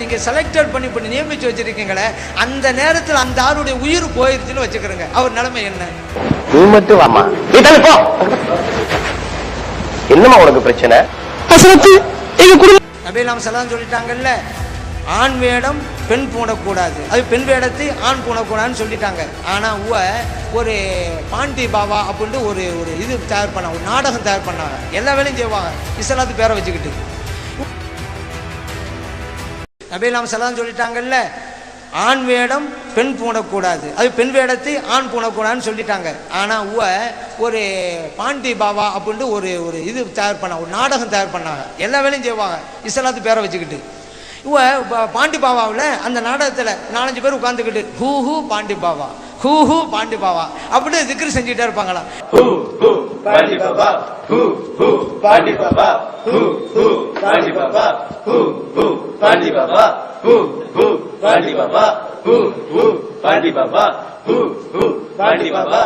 நீங்க செலக்டட் பண்ணி பண்ணி நியமிச்சு வச்சிருக்கீங்களே அந்த நேரத்தில் அந்த ஆளுடைய உயிர் போயிருச்சுன்னு வச்சுக்கிறேங்க. அவர் நிலைமை என்ன? நீ மட்டும் வாமா நீ தள்ளி போ. என்னம்மா உனக்கு பிரச்சனை? அசரத்து எங்க குடும்பம் நபீலாம் சலாம் சொல்லிட்டாங்கல்ல. ஆண் வேடம் பெண் போடக்கூடாது. அது பெண் வேடத்தை ஆண் போடக்கூடாதுன்னு சொல்லிட்டாங்க. ஆனால் உவ ஒரு பாண்டி பாபா அப்படின்ட்டு ஒரு ஒரு இது தயார் பண்ணாங்க ஒரு நாடகம் தயார் பண்ணாங்க. எல்லா வேலையும் செய்வாங்க. இஸ்லாத்து பேரை வச்சுக்கிட்டு. நபீலாம் சலாம் சொல்லிட்டாங்கல்ல ஆண் வேடம் பெண் பூணக்கூடாது அது பெண் வேடத்தை ஆண் பூணக்கூடாதுன்னு சொல்லிட்டாங்க. ஆனால் உவ ஒரு பாண்டி பாபா அப்படின்ட்டு ஒரு ஒரு இது தயார் பண்ணாங்க ஒரு நாடகம் தயார் பண்ணாங்க. எல்லா வேலையும் செய்வாங்க. இஸ்லாத்து பேரை வச்சுக்கிட்டு. இவ பாண்டி பாவாவில் அந்த நாடகத்தில் நாலஞ்சு பேர் உட்காந்துக்கிட்டு ஹூ ஹூ பாண்டி பாவா ஹூ ஹூ பாண்டி பாவா அப்படின்னு திக்ரு செஞ்சுட்டே இருப்பாங்களா ஹூ ஹூ பாண்டி பாபா ஹூ ஹூ பாண்டி பாபா ஹூ ஹூ பாண்டி பாபா ஹூ பாண்டி பாபா ஹூ பாண்டி பாபா ஹூ பாண்டி பாபா ஹூ பாண்டி பாபா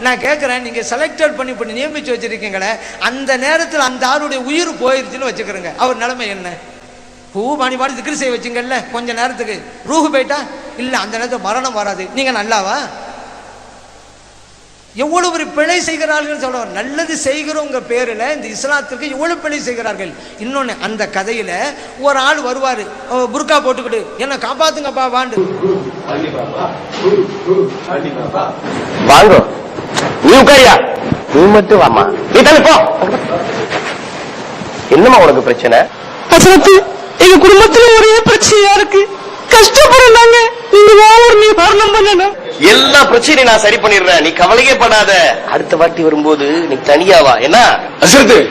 நான் கேட்குறேன் நீங்க செலக்டட் பண்ணி பண்ணி நியமிச்சு வச்சிருக்கீங்களே அந்த நேரத்தில் அந்த ஆளுடைய உயிர் போயிருச்சுன்னு வச்சுக்கிறேங்க. அவர் நிலைமை என்ன? பூ பாணி பாடி திக்ரு செய்ய வச்சுங்கல்ல கொஞ்ச நேரத்துக்கு. ரூஹு போயிட்டா? இல்ல அந்த நேரத்தில் மரணம் வராது. நீங்க நல்லாவா? எவ்வளவு ஒரு பிழை செய்கிறார்கள் சொல்றாங்க நல்லது செய்கிறோங்க பேரில் இந்த இஸ்லாத்திற்கு எவ்வளவு பிழை செய்கிறார்கள். இன்னொன்னு அந்த கதையில ஒரு ஆள் வருவாரு புர்கா போட்டுக்கிட்டு என்ன காப்பாத்துங்கப்பா வாண்டு. Bandi Baba, hu hu, Bandi Baba. வாங்க நீ உட்காரியா? நீ மட்டும் வாமா நீ தள்ளி போ. என்னம்மா உனக்கு பிரச்சனை? அசரத்து எங்க குடும்பத்துல ஒரே பிரச்சனையா இருக்கு. கஷ்டப்படுறாங்க. நீங்க ஒரு நிவாரணம் பண்ணணும். எல்லா பிரச்சனையும் நான் சரி பண்ணிடுறேன். நீ கவலையே படாத. அடுத்த வாட்டி வரும்போது நீ தனியா வா. என்ன? அசரத்து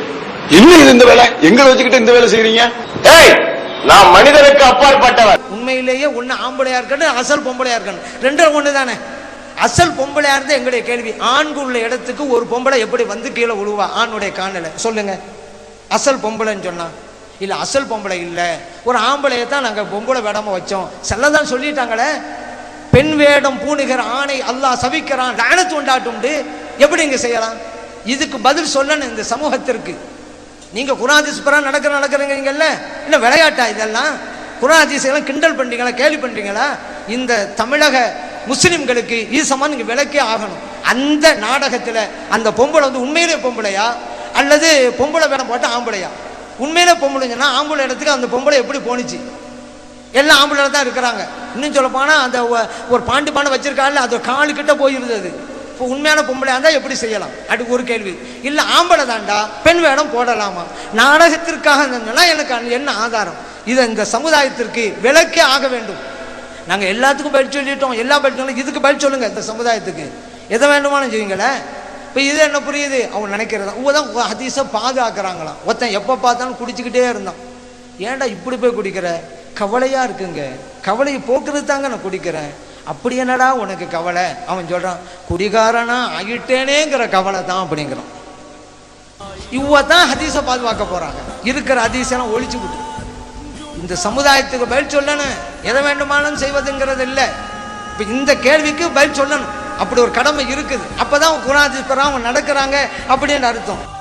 என்ன இது இந்த வேலை? எங்களை வச்சுக்கிட்டு இந்த வேலை செய்றீங்க? ஏய் நான் மனிதனுக்கு அப்பாற்பட்டவன். உண்மையிலேயே ஒண்ணு ஆம்பளையா இருக்கணும் அசல் பொம்பளையா இருக்கணும். ரெண்டும் ஒண்ணு தானே அசல் பொம்பளையா இருந்தா எங்களுடைய கேள்வி. ஆண்கு உள்ள இடத்துக்கு ஒரு பொம்பளை எப்படி வந்து கீழே விழுவா ஆணுடைய காணல சொல்லுங்க. அசல் பொம்பளைன்னு சொன்னா? இல்ல அசல் பொம்பளை இல்ல. ஒரு ஆம்பளையை தான் நாங்க பொம்பளை வேடாம வச்சோம். செல்லதான் சொல்லிட்டாங்களே. பெண் வேடம் பூணுகிற ஆணை அல்லாஹ் சவிக்கிறான் லானத்து உண்டாட்டும்டு எப்படி இங்க செய்யலாம்? இதுக்கு பதில் சொல்லணும் இந்த சமூகத்திற்கு. நீங்க குராதிஸ் நடக்கிற நடக்கிறீங்கல்ல? என்ன விளையாட்டா இதெல்லாம்? குராதிசையெல்லாம் கிண்டல் பண்றீங்களா? கேலி பண்றீங்களா? இந்த தமிழக முஸ்லிம்களுக்கு ஈசமா நீங்க விளக்கே ஆகணும். அந்த நாடகத்துல அந்த பொம்பளை வந்து உண்மையிலே பொம்பளையா? அல்லது பொம்பளை வேடம் போட்ட ஆம்பளையா? உண்மையிலே பொம்பளைங்கன்னா ஆம்பளை இடத்துக்கு அந்த பொம்பளை எப்படி போணுச்சு? எல்லாம் ஆம்பளை தான் இருக்கிறாங்க. இன்னும் சொல்ல அந்த ஒரு பாண்டு பானை வச்சிருக்காள் அது காலு கிட்ட போயிருந்தது இப்போ உண்மையான பொம்பளையாக இருந்தால் எப்படி செய்யலாம்? அது ஒரு கேள்வி. இல்லை ஆம்பளை தாண்டா பெண் வேடம் போடலாமா? நாடகத்திற்காக இருந்ததுன்னா எனக்கு அது என்ன ஆதாரம்? இதை இந்த சமுதாயத்திற்கு விலக்கே ஆக வேண்டும். நாங்கள் எல்லாத்துக்கும் பதில் சொல்லிட்டோம். எல்லா பதில் இதுக்கு பதில் சொல்லுங்கள் இந்த சமுதாயத்துக்கு. எதை வேண்டுமானு செய்யுங்களேன் இப்போ இது என்ன புரியுது? அவங்க நினைக்கிறதா? தான் ஹதீஸை பாதுகாக்கிறாங்களாம். ஒருத்தன் எப்போ பார்த்தாலும் குடிச்சுக்கிட்டே இருந்தான். ஏன்டா இப்படி போய் குடிக்கிற? கவலையா இருக்குங்க. கவலையை போக்குறது தாங்க நான் குடிக்கிறேன். அப்படி என்னடா உனக்கு கவலை? அவன் சொல்றான் குடிகாரனா ஆகிட்டேனேங்கிற கவலை தான் அப்படிங்கிறான். இவ தான் ஹதீஸை பாதுகாக்க போறாங்க. இருக்கிற ஹதீஸெல்லாம் ஒழிச்சு விட்டு. இந்த சமுதாயத்துக்கு பதில் சொல்லணும். எதை வேண்டுமானாலும் செய்வதுங்கிறது இல்லை. இப்போ இந்த கேள்விக்கு பதில் சொல்லணும். அப்படி ஒரு கடமை இருக்குது. அப்பதான் குரான் அவங்க நடக்கிறாங்க அப்படின்னு அர்த்தம்.